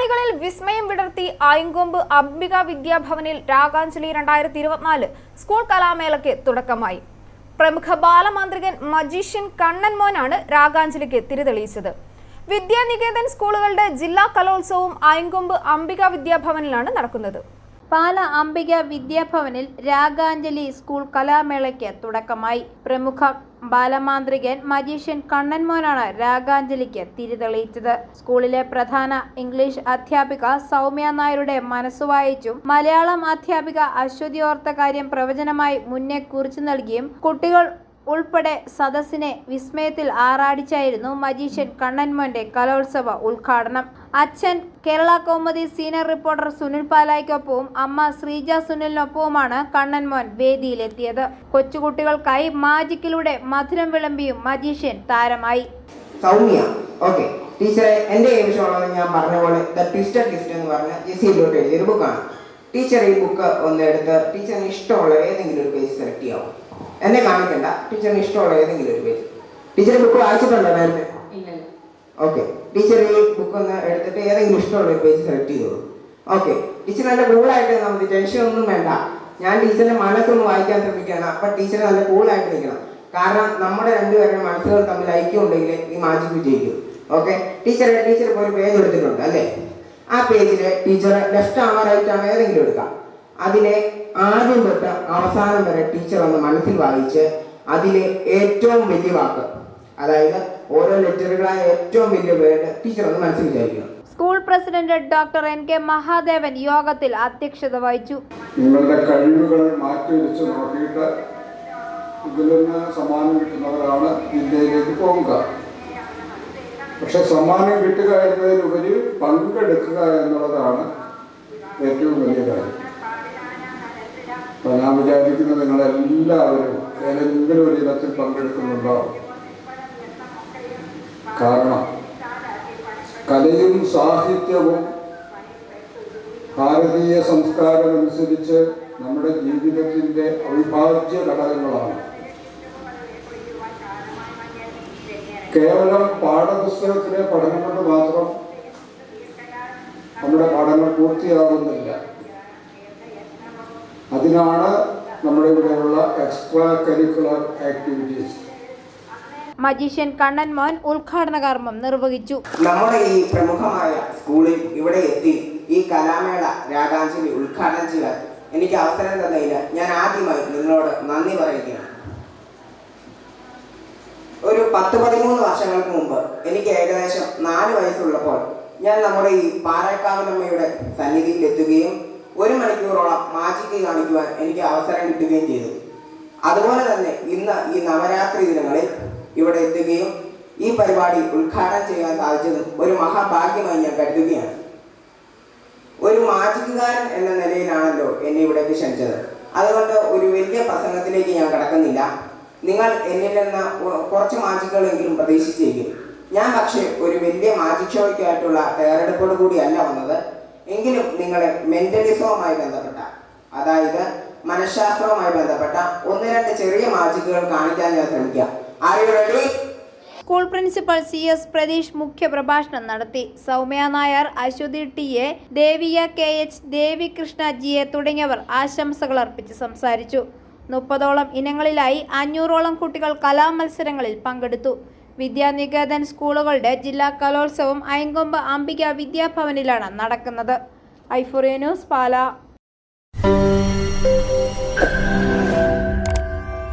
കാണികളിൽ വിസ്മയം വിടർത്തി ആയങ്കൊമ്പ് അംബിക വിദ്യാഭവനിൽ രാഗാഞ്ജലി രണ്ടായിരത്തി ഇരുപത്തിനാല് സ്കൂൾ കലാമേളയ്ക്ക് തുടക്കമായി. പ്രമുഖ ബാലമാന്ത്രികൻ മജീഷ്യൻ കണ്ണൻ മോനാണ് രാഗാഞ്ജലിക്ക് തിരിതെളിയിച്ചത്. വിദ്യാനികേതൻ സ്കൂളുകളുടെ ജില്ലാ കലോത്സവവും ആയങ്കൊമ്പ് അംബിക വിദ്യാഭവനിലാണ് നടക്കുന്നത്. പാല അംബിക വിദ്യാഭവനിൽ രാഗാഞ്ജലി സ്കൂൾ കലാമേളയ്ക്ക് തുടക്കമായി. പ്രമുഖ ബാലമാന്ത്രികൻ മജീഷ്യൻ കണ്ണൻമോനാണ് രാഗാഞ്ജലിക്ക് തിരിതെളിയിച്ചത്. സ്കൂളിലെ പ്രധാന ഇംഗ്ലീഷ് അധ്യാപിക സൗമ്യ നായരുടെ മനസ്സു വായിച്ചും മലയാളം അധ്യാപിക അശ്വതി ഓർത്ത കാര്യം പ്രവചനമായി മുന്നേ കുറിച്ചു നൽകിയും കുട്ടികൾ ഉൾപ്പെടെ സദസ്സിനെ വിസ്മയത്തിൽ ആറാടിച്ചായിരുന്നു മജീഷ്യൻ കണ്ണൻമോന്റെ കലോത്സവ ഉദ്ഘാടനം. അച്ഛൻ കേരള കൗമുദി സീനിയർ റിപ്പോർട്ടർ സുനിൽ പാലായ്ക്കൊപ്പവും അമ്മ ശ്രീജ സുനിലിനൊപ്പവുമാണ് കണ്ണൻമോൻ വേദിയിലെത്തിയത്. കൊച്ചുകുട്ടികൾക്കായി മാജിക്കിലൂടെ മധുരം വിളമ്പിയും മജീഷ്യൻ താരമായി. സൗമ്യ ഓക്കെ ടീച്ചറെ എന്റെ ഏത് ഞാൻ പറഞ്ഞ പോലെ ദ ട്വിസ്റ്റർ ലിസ്റ്റ് എന്ന് പറഞ്ഞ ജെസിയിലോട്ട് എഴുതിയൊരു ബുക്കാണ് ടീച്ചർ ഈ ബുക്ക് ഒന്ന് എടുത്ത് ടീച്ചറിന് ഇഷ്ടമുള്ള ഏതെങ്കിലും ഒരു പേജ് സെലക്ട് ചെയ്യാവും? എന്നെ കാണിക്കണ്ട. ടീച്ചറിന് ഇഷ്ടമുള്ള ഏതെങ്കിലും ഒരു പേജ് ടീച്ചർ ബുക്ക് വായിച്ചിട്ടുണ്ടോ നേരത്തെ? ഓക്കെ ടീച്ചർ ഈ ബുക്ക് ഒന്ന് എടുത്തിട്ട് ഏതെങ്കിലും ഇഷ്ടമുള്ള ഒരു പേജ് സെലക്ട് ചെയ്തോളൂ. ഓക്കെ ടീച്ചർ നല്ല കൂളായിട്ട് നമുക്ക് ടെൻഷൻ ഒന്നും വേണ്ട. ഞാൻ ടീച്ചറിന്റെ മനസ്സൊന്ന് വായിക്കാൻ ശ്രമിക്കുകയാണ്. അപ്പൊ ടീച്ചർ നല്ല കൂളായിട്ട് നിൽക്കണം. കാരണം നമ്മുടെ രണ്ടുപേരുടെ മനസ്സുകൾ തമ്മിൽ ഐക്യം ഉണ്ടെങ്കിൽ ഈ മാജിക് വിജയിക്കും. ഓക്കെ ടീച്ചർ ടീച്ചർ ഇപ്പോൾ ഒരു പേജ് എടുത്തിട്ടുണ്ട് അല്ലേ? ആ പേജിൽ ടീച്ചർ ലെഫ്റ്റ് ആണോ റൈറ്റ് ആണോ ഏതെങ്കിലും എടുക്കാം. അതിലെ ആദ്യം തൊട്ട് അവസാനം വരെ ടീച്ചർ ഒന്ന് മനസ്സിൽ വായിച്ച് അതിലെ ഏറ്റവും വലിയ വാക്ക് അതായത് ഓരോ ലെറ്ററുകളായ ഏറ്റവും വലിയ വേർഡ് ടീച്ചർ ഒന്ന് മനസ്സിൽ വിചാരിക്കണം school president doctor N K Mahadevan യോഗത്തിൽ അധ്യക്ഷത വഹിച്ചു. നിങ്ങളുടെ കഴിവുകൾ മാറ്റിവെച്ച് നോക്കിയിട്ട് ഇതിൽ നിന്ന് സമ്മാനം കിട്ടുന്നവരാണ് ഇന്ത്യയിലേക്ക് പോകുക പക്ഷെ സമ്മാനം കിട്ടുക എന്നതിലുപരി പങ്കെടുക്കുക എന്നുള്ളതാണ് ഏറ്റവും വലിയ കാര്യം. വിചാരിക്കുന്നു നിങ്ങളെല്ലാവരും ഏതെങ്കിലും ഒരു ഇനത്തിൽ പങ്കെടുക്കുന്നുണ്ടാവും. കാരണം കലയും സാഹിത്യവും ഭാരതീയ സംസ്കാരം അനുസരിച്ച് നമ്മുടെ ജീവിതത്തിന്റെ അവിഭാജ്യ ഘടകങ്ങളാണ്. കേവലം പാഠപുസ്തകത്തിലെ പഠനം കൊണ്ട് മാത്രം നമ്മുടെ പഠനം പൂർത്തിയാകുന്നില്ല. അതിനാണ് നമ്മുടെ ഇവിടെയുള്ള extra curricular activities magician Kannanmon ഉദ്ഘാടന കർമ്മം നിർവഹിച്ചു. നമ്മുടെ ഈ പ്രമുഖമായ സ്കൂളിൽ ഇവിടെ എത്തി ഈ കലാമേള രാഗാഞ്ജലി ഉദ്ഘാടനം ചെയ്യാൻ എനിക്ക് അവസരം തന്നതിന് ഞാൻ ആദ്യമായി നിങ്ങളോട് നന്ദി പറയുകയാണ്. ഒരു പത്ത് പതിമൂന്ന് വർഷങ്ങൾക്ക് മുമ്പ് എനിക്ക് ഏകദേശം നാല് വയസ്സുള്ളപ്പോൾ ഞാൻ നമ്മുടെ ഈ പാറക്കാവിലമ്മയുടെ സന്നിധിയിൽ എത്തുകയും ഒരു മണിക്കൂറോളം മാജിക്ക് കാണിക്കുവാൻ എനിക്ക് അവസരം കിട്ടുകയും ചെയ്തു. അതുപോലെ തന്നെ ഇന്ന് ഈ നവരാത്രി ദിനങ്ങളിൽ ഇവിടെ എത്തുകയും ഈ പരിപാടി ഉദ്ഘാടനം ചെയ്യാൻ സാധിച്ചതും ഒരു മഹാഭാഗ്യമായി ഞാൻ കരുതുകയാണ്. ഒരു മാജിക്കുകാരൻ എന്ന നിലയിലാണല്ലോ എന്നെ ഇവിടേക്ക് ക്ഷണിച്ചത്. അതുകൊണ്ട് ഒരു വലിയ പ്രസംഗത്തിലേക്ക് ഞാൻ കടക്കുന്നില്ല. നിങ്ങൾ എന്നിൽ നിന്ന് കുറച്ച് മാജിക്കുകളെങ്കിലും പ്രതീക്ഷിച്ചേക്കും. ഞാൻ പക്ഷേ ഒരു വലിയ മാജിക് ഷോയ്ക്കായിട്ടുള്ള തയ്യാറെടുപ്പോട് കൂടിയല്ല വന്നത്. എങ്കിലും നിങ്ങളെ മെന്റലിസവുമായി ബന്ധപ്പെട്ട അതായത് മനഃശാസ്ത്രവുമായി ബന്ധപ്പെട്ട ഒന്ന് രണ്ട് ചെറിയ മാജിക്കുകൾ കാണിക്കാൻ ഞാൻ ശ്രമിക്കാം are you ready school principal C S Pratheesh മുഖ്യപ്രഭാഷണം നടത്തി. Soumya Nair Aswathy T A Devika K H Devi Krishna G A തുടങ്ങിയവർ ആശംസകൾ അർപ്പിച്ച് സംസാരിച്ചു. മുപ്പതോളം ഇനങ്ങളിലായി അഞ്ഞൂറോളം കുട്ടികൾ കലാമത്സരങ്ങളിൽ പങ്കെടുത്തു. വിദ്യാനികേതൻ സ്കൂളുകളുടെ ജില്ലാ കലോത്സവം അയങ്കൊമ്പ് അംബിക വിദ്യാഭവനിലാണ് നടക്കുന്നത്. Euphoria news Pala.